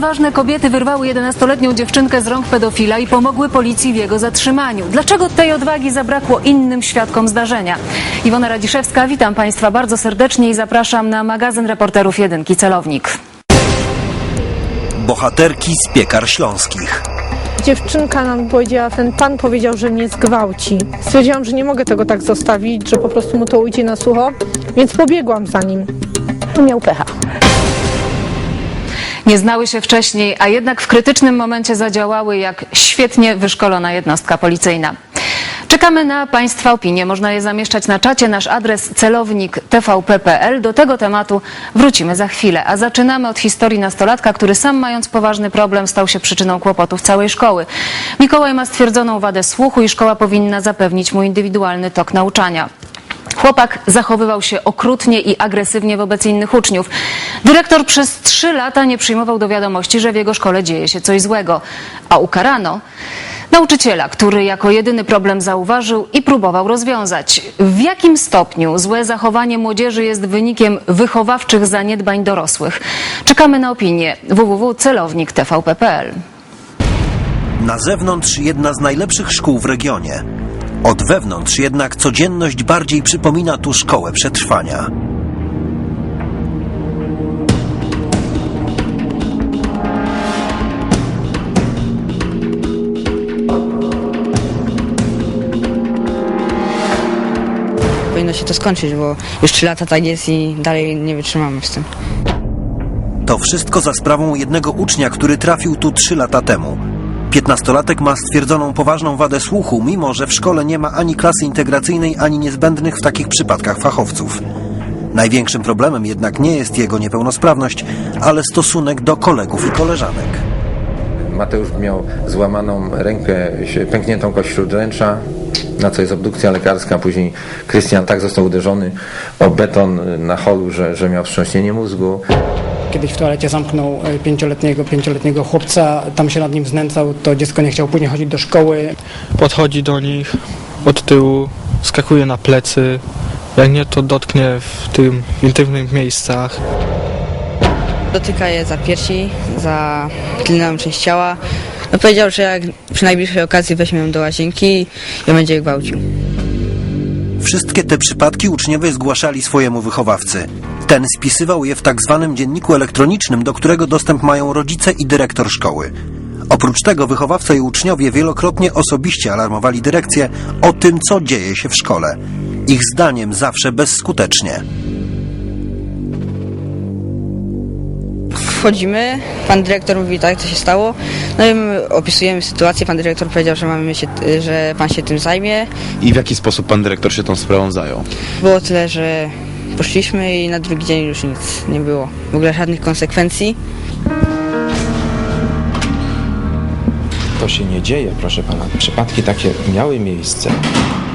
Odważne kobiety wyrwały 11-letnią dziewczynkę z rąk pedofila i pomogły policji w jego zatrzymaniu. Dlaczego tej odwagi zabrakło innym świadkom zdarzenia? Iwona Radziszewska, witam Państwa bardzo serdecznie i zapraszam na magazyn reporterów Jedynki Celownik. Bohaterki z piekar śląskich. Dziewczynka nam powiedziała, ten pan powiedział, że mnie zgwałci. Stwierdziłam, że nie mogę tego tak zostawić, że po prostu mu to ujdzie na sucho, więc pobiegłam za nim. Miał pecha. Nie znały się wcześniej, a jednak w krytycznym momencie zadziałały jak świetnie wyszkolona jednostka policyjna. Czekamy na Państwa opinie. Można je zamieszczać na czacie. Nasz adres celownik tvp.pl. Do tego tematu wrócimy za chwilę. A zaczynamy od historii nastolatka, który sam mając poważny problem stał się przyczyną kłopotów całej szkoły. Mikołaj ma stwierdzoną wadę słuchu i szkoła powinna zapewnić mu indywidualny tok nauczania. Chłopak zachowywał się okrutnie i agresywnie wobec innych uczniów. Dyrektor przez trzy lata nie przyjmował do wiadomości, że w jego szkole dzieje się coś złego, a ukarano nauczyciela, który jako jedyny problem zauważył i próbował rozwiązać. W jakim stopniu złe zachowanie młodzieży jest wynikiem wychowawczych zaniedbań dorosłych? Czekamy na opinię www.celownik.tvp.pl. Na zewnątrz jedna z najlepszych szkół w regionie. Od wewnątrz jednak codzienność bardziej przypomina tu szkołę przetrwania. Powinno się to skończyć, bo już 3 lata tak jest i dalej nie wytrzymamy z tym. To wszystko za sprawą jednego ucznia, który trafił tu trzy lata temu. Piętnastolatek ma stwierdzoną poważną wadę słuchu, mimo że w szkole nie ma ani klasy integracyjnej, ani niezbędnych w takich przypadkach fachowców. Największym problemem jednak nie jest jego niepełnosprawność, ale stosunek do kolegów i koleżanek. Mateusz miał złamaną rękę, pękniętą kość śródręcza, na co jest obdukcja lekarska. Później Krystian tak został uderzony o beton na holu, że, że miał wstrząśnienie mózgu. Kiedyś w toalecie zamknął e, pięcioletniego, pięcioletniego chłopca, tam się nad nim znęcał, to dziecko nie chciało później chodzić do szkoły. podchodzi do nich od tyłu, skakuje na plecy. Jak nie, to dotknie w tym intymnych miejscach. Dotyka je za piersi, za tylną część ciała. No powiedział, że jak przy najbliższej okazji weźmie ją do łazienki i będzie je gwałcił. Wszystkie te przypadki uczniowie zgłaszali swojemu wychowawcy. Ten spisywał je w tak zwanym dzienniku elektronicznym, do którego dostęp mają rodzice i dyrektor szkoły. Oprócz tego wychowawca i uczniowie wielokrotnie osobiście alarmowali dyrekcję o tym, co dzieje się w szkole. Ich zdaniem zawsze bezskutecznie. Wchodzimy, pan dyrektor mówi tak, co się stało. No i my opisujemy sytuację, pan dyrektor powiedział, że, mamy się, że pan się tym zajmie. I w jaki sposób pan dyrektor się tą sprawą zajął? Było tyle, że poszliśmy i na drugi dzień już nic nie było. W ogóle żadnych konsekwencji. To się nie dzieje, proszę pana. Przypadki takie miały miejsce,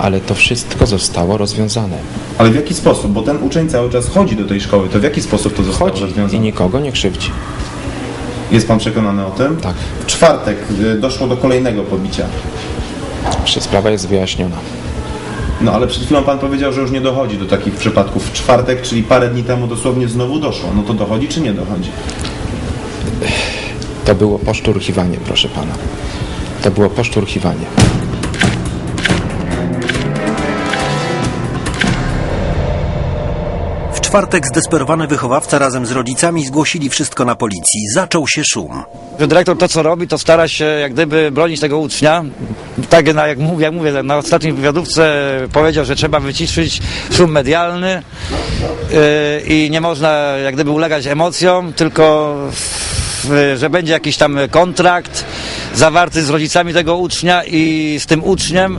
ale to wszystko zostało rozwiązane. Ale w jaki sposób? Bo ten uczeń cały czas chodzi do tej szkoły. To w jaki sposób to zostało Chodzi i rozwiązane? nikogo nie krzywdzi. Jest pan przekonany o tym? Tak. W czwartek y, doszło do kolejnego pobicia. Jeszcze sprawa jest wyjaśniona. No ale przed chwilą pan powiedział, że już nie dochodzi do takich przypadków. W czwartek, czyli parę dni temu dosłownie znowu doszło. No to dochodzi czy nie dochodzi? To było poszturchiwanie, proszę pana. To było poszturchiwanie. Czwartek zdesperowany wychowawca razem z rodzicami zgłosili wszystko na policji. Zaczął się szum. że dyrektor to co robi, to stara się jak gdyby bronić tego ucznia. Tak jak, mówię, jak mówię, na ostatniej wywiadówce powiedział, że trzeba wyciszyć szum medialny yy, i nie można jak gdyby ulegać emocjom, tylko że będzie jakiś tam kontrakt zawarty z rodzicami tego ucznia i z tym uczniem.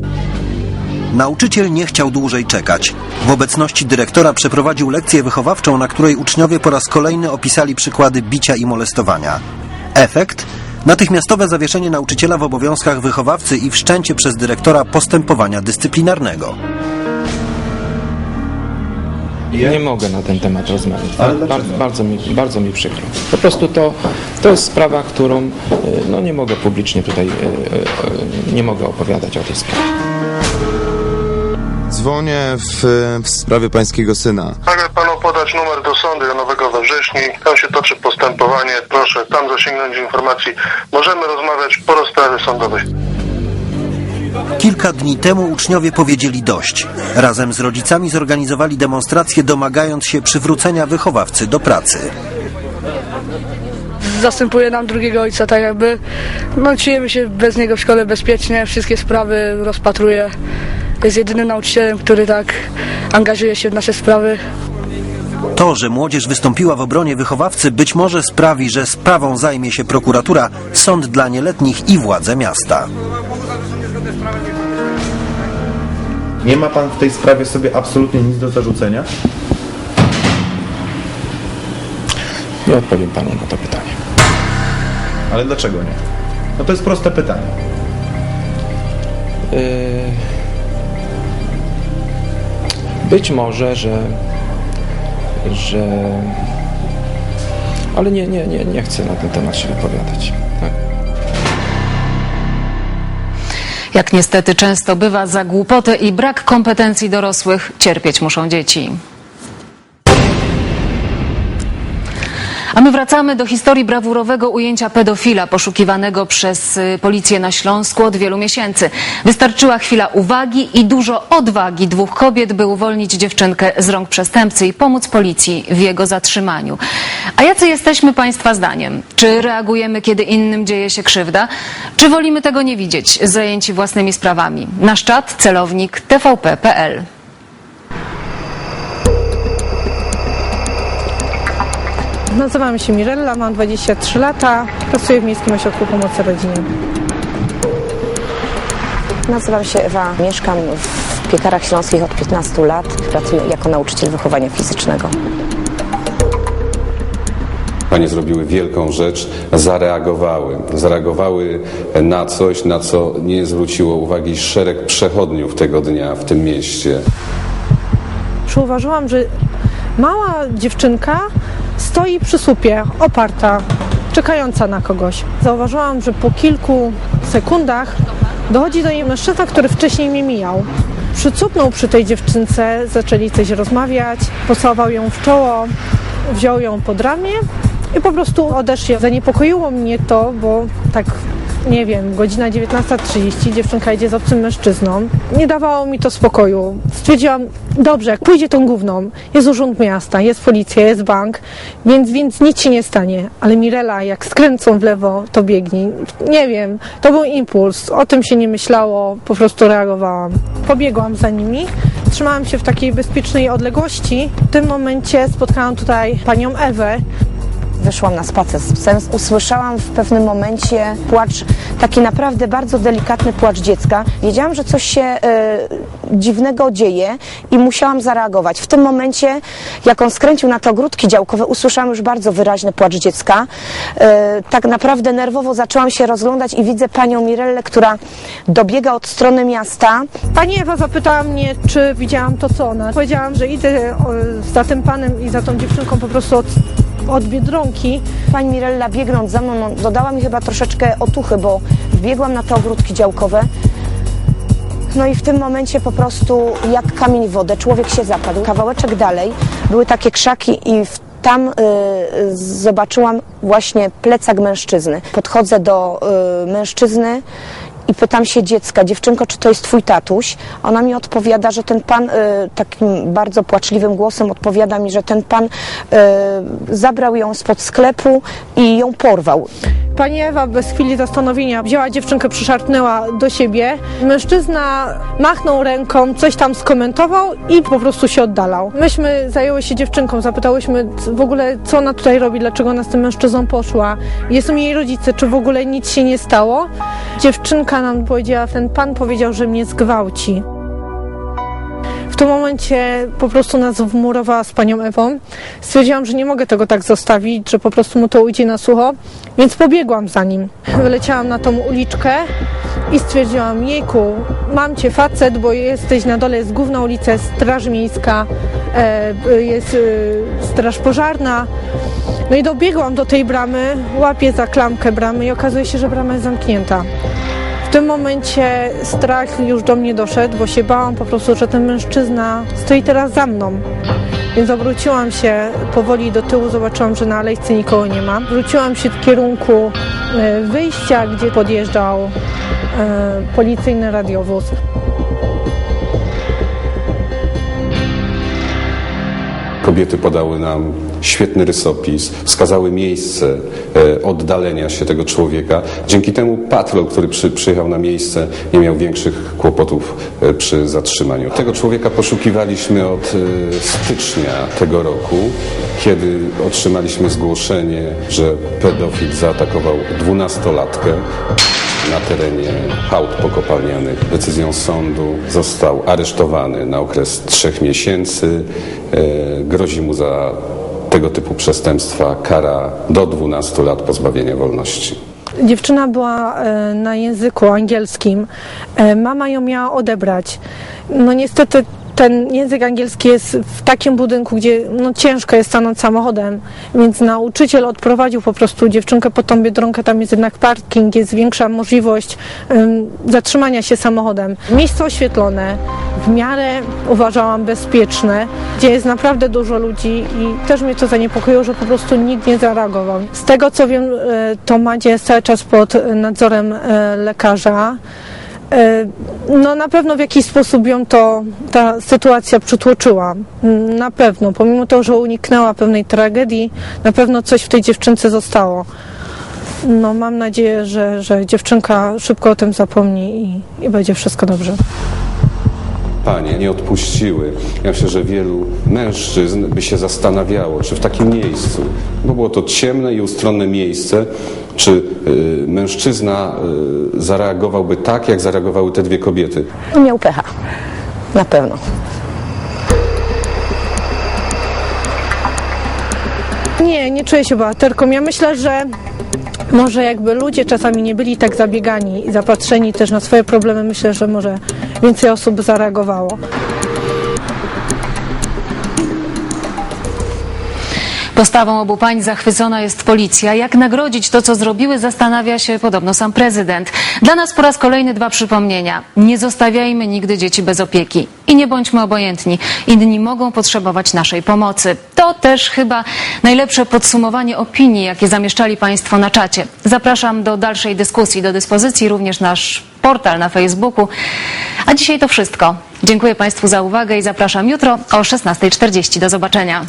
Nauczyciel nie chciał dłużej czekać. W obecności dyrektora przeprowadził lekcję wychowawczą, na której uczniowie po raz kolejny opisali przykłady bicia i molestowania. Efekt? Natychmiastowe zawieszenie nauczyciela w obowiązkach wychowawcy i wszczęcie przez dyrektora postępowania dyscyplinarnego. Nie mogę na ten temat rozmawiać. Bar- bardzo, mi, bardzo mi przykro. Po prostu to, to jest sprawa, którą e, no, nie mogę publicznie tutaj, e, e, nie mogę opowiadać o tej sprawie. Dzwonię w, w sprawie pańskiego syna. Mogę panu podać numer do sądu Janowego we wrześni. Tam się toczy postępowanie. Proszę tam ze sięgnąć do informacji. Możemy rozmawiać po rozprawie sądowej. Kilka dni temu uczniowie powiedzieli dość. Razem z rodzicami zorganizowali demonstrację domagając się przywrócenia wychowawcy do pracy. zastępuje nam drugiego ojca, tak jakby. No, czujemy się bez niego w szkole bezpiecznie, wszystkie sprawy rozpatruje. Jest jedynym nauczycielem, który tak angażuje się w nasze sprawy. To, że młodzież wystąpiła w obronie wychowawcy, być może sprawi, że sprawą zajmie się prokuratura, sąd dla nieletnich i władze miasta. Nie ma pan w tej sprawie sobie absolutnie nic do zarzucenia? Nie odpowiem panu na to pytanie. Ale dlaczego nie? No to jest proste pytanie. Yy, Być może, że. że. Ale nie, nie, nie, nie chcę na ten temat się wypowiadać. Tak? Jak niestety często bywa, za głupotę i brak kompetencji dorosłych cierpieć muszą dzieci. A my wracamy do historii brawurowego ujęcia pedofila poszukiwanego przez y, policję na Śląsku od wielu miesięcy. Wystarczyła chwila uwagi i dużo odwagi dwóch kobiet, by uwolnić dziewczynkę z rąk przestępcy i pomóc policji w jego zatrzymaniu. A jacy jesteśmy Państwa zdaniem? Czy reagujemy, kiedy innym dzieje się krzywda? Czy wolimy tego nie widzieć, zajęci własnymi sprawami? Nasz czat, celownik tvp.pl. Nazywam się Mirella, mam 23 lata, pracuję w Miejskim Ośrodku Pomocy Rodzinie. Nazywam się Ewa, mieszkam w Piekarach Śląskich od 15 lat. Pracuję jako nauczyciel wychowania fizycznego. Panie zrobiły wielką rzecz, zareagowały. Zareagowały na coś, na co nie zwróciło uwagi szereg przechodniów tego dnia w tym mieście. Przyuważyłam, że mała dziewczynka stoi przy słupie, oparta, czekająca na kogoś. Zauważyłam, że po kilku sekundach dochodzi do niej mężczyzna, który wcześniej mnie mijał. Przycupnął przy tej dziewczynce, zaczęli coś rozmawiać, pocałował ją w czoło, wziął ją pod ramię i po prostu odeszli. Zaniepokoiło mnie to, bo tak nie wiem, godzina 19.30, dziewczynka idzie z obcym mężczyzną. Nie dawało mi to spokoju. Stwierdziłam, dobrze, jak pójdzie tą główną, jest urząd miasta, jest policja, jest bank, więc, więc nic się nie stanie. Ale Mirela, jak skręcą w lewo, to biegnij. Nie wiem, to był impuls, o tym się nie myślało, po prostu reagowałam. Pobiegłam za nimi, trzymałam się w takiej bezpiecznej odległości. W tym momencie spotkałam tutaj panią Ewę, Wyszłam na spacer z psem. Usłyszałam w pewnym momencie płacz, taki naprawdę bardzo delikatny płacz dziecka. Wiedziałam, że coś się e, dziwnego dzieje i musiałam zareagować. W tym momencie, jak on skręcił na te ogródki działkowe, usłyszałam już bardzo wyraźny płacz dziecka. E, tak naprawdę nerwowo zaczęłam się rozglądać i widzę panią Mirellę, która dobiega od strony miasta. Pani Ewa zapytała mnie, czy widziałam to, co ona. Powiedziałam, że idę o, za tym panem i za tą dziewczynką po prostu od, od Biedronki. Pani Mirella biegnąc za mną no, dodała mi chyba troszeczkę otuchy, bo wbiegłam na te ogródki działkowe. No i w tym momencie po prostu jak kamień w wodę, człowiek się zapadł. Kawałeczek dalej były takie krzaki i tam y, zobaczyłam właśnie plecak mężczyzny. Podchodzę do y, mężczyzny i pytam się dziecka, dziewczynko, czy to jest twój tatuś? Ona mi odpowiada, że ten pan y, takim bardzo płaczliwym głosem odpowiada mi, że ten pan y, zabrał ją spod sklepu i ją porwał. Pani Ewa bez chwili zastanowienia wzięła dziewczynkę, przyszarpnęła do siebie. Mężczyzna machnął ręką, coś tam skomentował i po prostu się oddalał. Myśmy zajęły się dziewczynką, zapytałyśmy w ogóle, co ona tutaj robi, dlaczego ona z tym mężczyzną poszła. Jest u jej rodzice, czy w ogóle nic się nie stało. Dziewczynka nam powiedziała, ten pan powiedział, że mnie zgwałci. W tym momencie po prostu nas wmurowała z panią Ewą. Stwierdziłam, że nie mogę tego tak zostawić, że po prostu mu to ujdzie na sucho, więc pobiegłam za nim. Wyleciałam na tą uliczkę i stwierdziłam, jejku, mam cię facet, bo jesteś na dole, jest główna ulica, jest straż miejska, e, jest e, straż pożarna. No i dobiegłam do tej bramy, łapię za klamkę bramy i okazuje się, że brama jest zamknięta. W tym momencie strach już do mnie doszedł, bo się bałam po prostu, że ten mężczyzna stoi teraz za mną. Więc obróciłam się powoli do tyłu, zobaczyłam, że na alejce nikogo nie ma. Wróciłam się w kierunku e, wyjścia, gdzie podjeżdżał e, policyjny radiowóz. Kobiety podały nam świetny rysopis, wskazały miejsce e, oddalenia się tego człowieka. Dzięki temu patrol, który przy, przyjechał na miejsce, nie miał większych kłopotów e, przy zatrzymaniu. Tego człowieka poszukiwaliśmy od e, stycznia tego roku, kiedy otrzymaliśmy zgłoszenie, że pedofil zaatakował dwunastolatkę na terenie hałd pokopalnianych. Decyzją sądu został aresztowany na okres trzech miesięcy. E, grozi mu za tego typu przestępstwa kara do 12 lat pozbawienia wolności. Dziewczyna była e, na języku angielskim. E, Mama ją miała odebrać. No niestety ten język angielski jest w takim budynku, gdzie no, ciężko jest stanąć samochodem, więc nauczyciel odprowadził po prostu dziewczynkę pod tą Biedronkę, tam jest jednak parking, jest większa możliwość em, zatrzymania się samochodem. Miejsce oświetlone, w miarę uważałam bezpieczne, gdzie jest naprawdę dużo ludzi i też mnie to zaniepokoiło, że po prostu nikt nie zareagował. Z tego co wiem, e, to jest cały czas pod nadzorem e, lekarza. E, No na pewno w jakiś sposób ją to ta sytuacja przytłoczyła. Mm, Na pewno, pomimo tego, że uniknęła pewnej tragedii, na pewno coś w tej dziewczynce zostało. No mam nadzieję, że, że dziewczynka szybko o tym zapomni i, i będzie wszystko dobrze. Panie nie odpuściły. Ja myślę, że wielu mężczyzn by się zastanawiało, czy w takim miejscu, bo było to ciemne i ustronne miejsce, czy y, mężczyzna y, zareagowałby tak, jak zareagowały te dwie kobiety. Miał pecha. Na pewno. Nie, nie czuję się bohaterką. Ja myślę, że może jakby ludzie czasami nie byli tak zabiegani i zapatrzeni też na swoje problemy, myślę, że może więcej osób zareagowało. Postawą obu pań zachwycona jest policja. Jak nagrodzić to, co zrobiły, zastanawia się podobno sam prezydent. Dla nas po raz kolejny dwa przypomnienia. Nie zostawiajmy nigdy dzieci bez opieki. I nie bądźmy obojętni. Inni mogą potrzebować naszej pomocy. To też chyba najlepsze podsumowanie opinii, jakie zamieszczali Państwo na czacie. Zapraszam do dalszej dyskusji. Do dyspozycji również nasz portal na Facebooku. A dzisiaj to wszystko. Dziękuję Państwu za uwagę i zapraszam jutro o 16.40. Do zobaczenia.